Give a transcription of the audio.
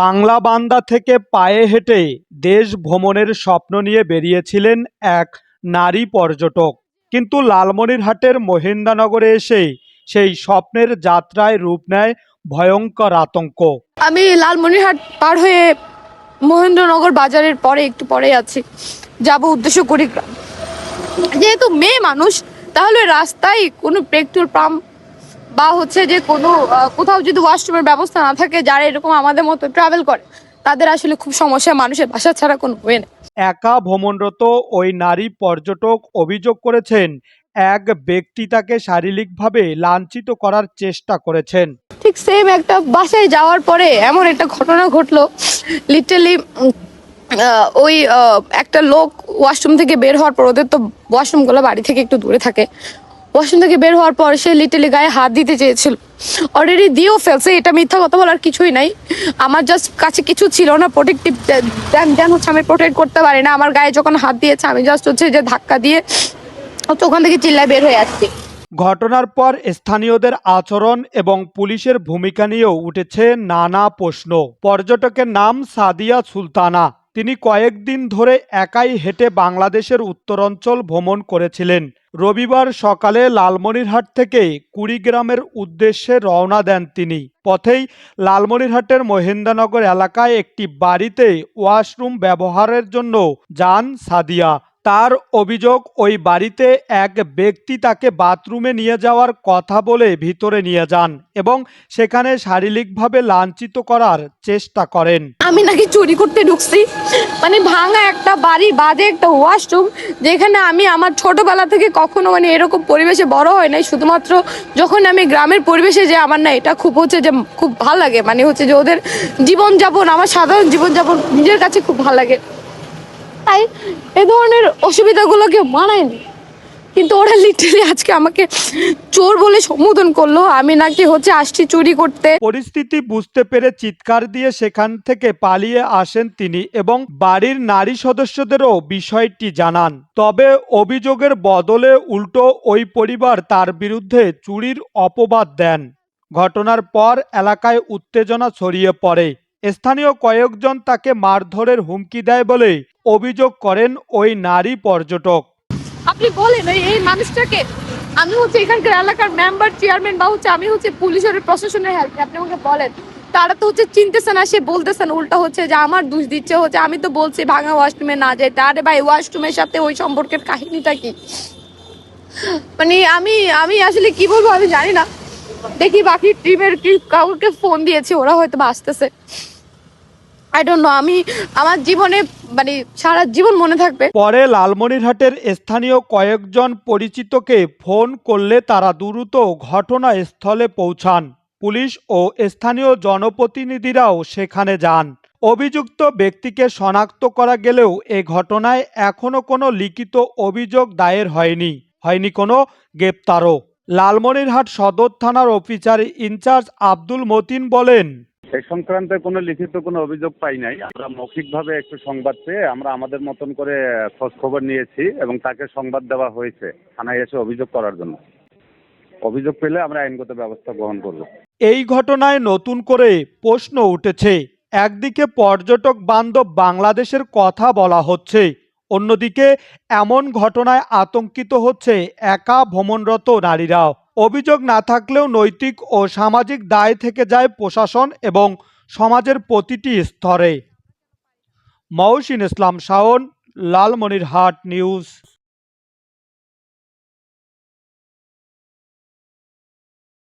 বাংলা বান্দা থেকে পায়ে হেঁটে দেশ ভ্রমণের স্বপ্ন নিয়ে বেরিয়েছিলেন এক নারী পর্যটক। কিন্তু লালমনিরহাটের মহিন্দানগরে এসে সেই স্বপ্নের যাত্রায় রূপ নেয় ভয়ঙ্কর আতঙ্ক। আমি লালমনিরহাট পার হয়ে মহেন্দ্রনগর বাজারের পরে একটু পরে আছি। যাব উদ্দেশ্য করি যেহেতু মেয়ে মানুষ, তাহলে রাস্তায় কোনো পেট্রোল পাম্প বা হচ্ছে যে কোনো কোথাও যদি ওয়াশরুমের ব্যবস্থা না থাকে যারা এরকম আমাদের মতো ট্রাভেল করে তাদের আসলে খুব সমস্যা মানুষের বাসা ছাড়া কোনো ওয়ে না। একা ভ্রমণরত ওই নারী পর্যটক অভিযোগ করেছেন এক ব্যক্তি তাকে শারীরিকভাবে লাঞ্ছিত করার চেষ্টা করেছেন। ঠিক সেম একটা বাসায় যাওয়ার পরে এমন একটা ঘটনা ঘটলো লিটারালি ওই একটা লোক ওয়াশরুম থেকে বের হওয়ার পর ওদের তো ওয়াশরুমগুলো বাড়ি থেকে একটু দূরে থাকে। ওয়াশরুম থেকে বের হওয়ার পর সে লিটারালি গায়ে হাত দিতে চেয়েছিল। অলরেডি দিয়েও ফেলছে, এটা মিথ্যা কথা বলার কিছুই নাই। আমার জাস্ট কাছে কিছু ছিল না প্রোটেক্টিভ দেন হচ্ছে আমি প্রোটেক্ট করতে পারি না। আমার গায়ে যখন হাত দিয়েছে, আমি জাস্ট হচ্ছে যে ধাক্কা দিয়ে হচ্ছে ওখান থেকে চিল্লায় বের হয়ে আসছি। ঘটনার পর স্থানীয়দের আচরণ এবং পুলিশের ভূমিকা নিয়েও উঠেছে নানা প্রশ্ন। পর্যটকের নাম সাদিয়া সুলতানা। তিনি কয়েকদিন ধরে একাই হেঁটে বাংলাদেশের উত্তরাঞ্চল ভ্রমণ করেছিলেন। রবিবার সকালে লালমনিরহাট থেকে কুড়িগ্রামের উদ্দেশ্যে রওনা দেন তিনি। পথেই লালমনিরহাটের মহেন্দ্রনগর এলাকায় একটি বাড়িতে ওয়াশরুম ব্যবহারের জন্য যান সাদিয়া। তার অভিযোগ, ওই বাড়িতে এক ব্যক্তি তাকে বাথরুমে নিয়ে যাওয়ার কথা বলে ভিতরে নিয়ে যান এবং সেখানে শারীরিকভাবে লাঞ্ছিত করার চেষ্টা করেন। আমি নাকি চুরি করতে ঢুকছি। মানে ভাঙা একটা বাড়ি বাদে একটা ওয়াশরুম যেখানে আমি আমার ছোটবেলা থেকে কখনো মানে এরকম পরিবেশে বড় হয় নাই। শুধুমাত্র যখন আমি গ্রামের পরিবেশে যে আমার না, এটা খুব হচ্ছে যে খুব ভালো লাগে। মানে হচ্ছে যে ওদের জীবনযাপন, আমার সাধারণ জীবনযাপন নিজের কাছে খুব ভালো লাগে। তাই এ ধরনের অসুবিধাগুলোকে মানায়নি। কিন্তু ওরা লিটারালি আজকে আমাকে চোর বলে সম্বোধন করল, আমি নাকি হচ্ছে আসছি চুরি করতে। পরিস্থিতি বুঝতে পেরে চিৎকার দিয়ে সেখান থেকে পালিয়ে আসেন তিনি এবং বাড়ির নারী সদস্যদেরও বিষয়টি জানান। তবে অভিযোগের বদলে উল্টো ওই পরিবার তার বিরুদ্ধে চুরির অপবাদ দেন। ঘটনার পর এলাকায় উত্তেজনা ছড়িয়ে পড়ে। স্থানীয় কয়েকজন তাকে মারধরের হুমকি দেয় বলে অভিযোগ করেন ওই নারী পর্যটক। আপনি বলেন, এই- মানুষটাকে? আমি হচ্ছে এখানকার এলাকার মেম্বার চেয়ারম্যান বা হচ্ছে আমি হচ্ছে পুলিশের প্রশাসনের হেল্প আপনি আমাকে বলেন, তারা তো হচ্ছে চিনতেছে না, সে বলতেছে না উল্টা হচ্ছে যে আমার দোষ দিচ্ছে, হচ্ছে আমি তো বলছি ভাঙা ওয়াশরুমে না যাইতে আরে ভাই ওয়াশরুমের সাথে ওই সম্পর্কের কাহিনীটা কি? মানে আমি আমি আসলে কি বলব আমি জানি না। দেখি বাকি টিমের কি কাউকে ফোন দিয়েছে, ওরা হয়তো আসতেছে। আই ডোন্ট নো আমি আমার জীবনে মানে সারা জীবন মনে থাকবে। পরে লালমনিরহাটের স্থানীয় কয়েকজন পরিচিতকে ফোন করলে তারা দ্রুত ঘটনাস্থলে পৌঁছান। পুলিশ ও স্থানীয় জনপ্রতিনিধিরাও সেখানে যান। অভিযুক্ত ব্যক্তিকে শনাক্ত করা গেলেও এ ঘটনায় এখনও কোনো লিখিত অভিযোগ দায়ের হয়নি হয়নি কোনো গ্রেপ্তারও। লালমনিরহাট সদর থানার অফিসার ইনচার্জ আব্দুল মতিন বলেন এই সংক্রান্তে কোনো লিখিত কোনো অভিযোগ পাই নাই। আমরা মৌখিকভাবে একটু সংবাদ পেয়ে আমরা আমাদের মতন করে খোঁজ খবর নিয়েছি এবং তাকে সংবাদ দেওয়া হয়েছে, থানায় এসে অভিযোগ করার জন্য। অভিযোগ পেলে আমরা আইনগত ব্যবস্থা গ্রহণ করব। এই ঘটনায় নতুন করে প্রশ্ন উঠেছে, একদিকে পর্যটক বান্ধব বাংলাদেশের কথা বলা হচ্ছে অন্যদিকে এমন ঘটনায় আতঙ্কিত হচ্ছে একা ভ্রমণরত নারীরাও। অভিযোগ না থাকলেও নৈতিক ও সামাজিক দায় থেকে যায় প্রশাসন এবং সমাজের প্রতিটি স্তরে। মহসিন ইসলাম শাওন, লালমনিরহাট নিউজ।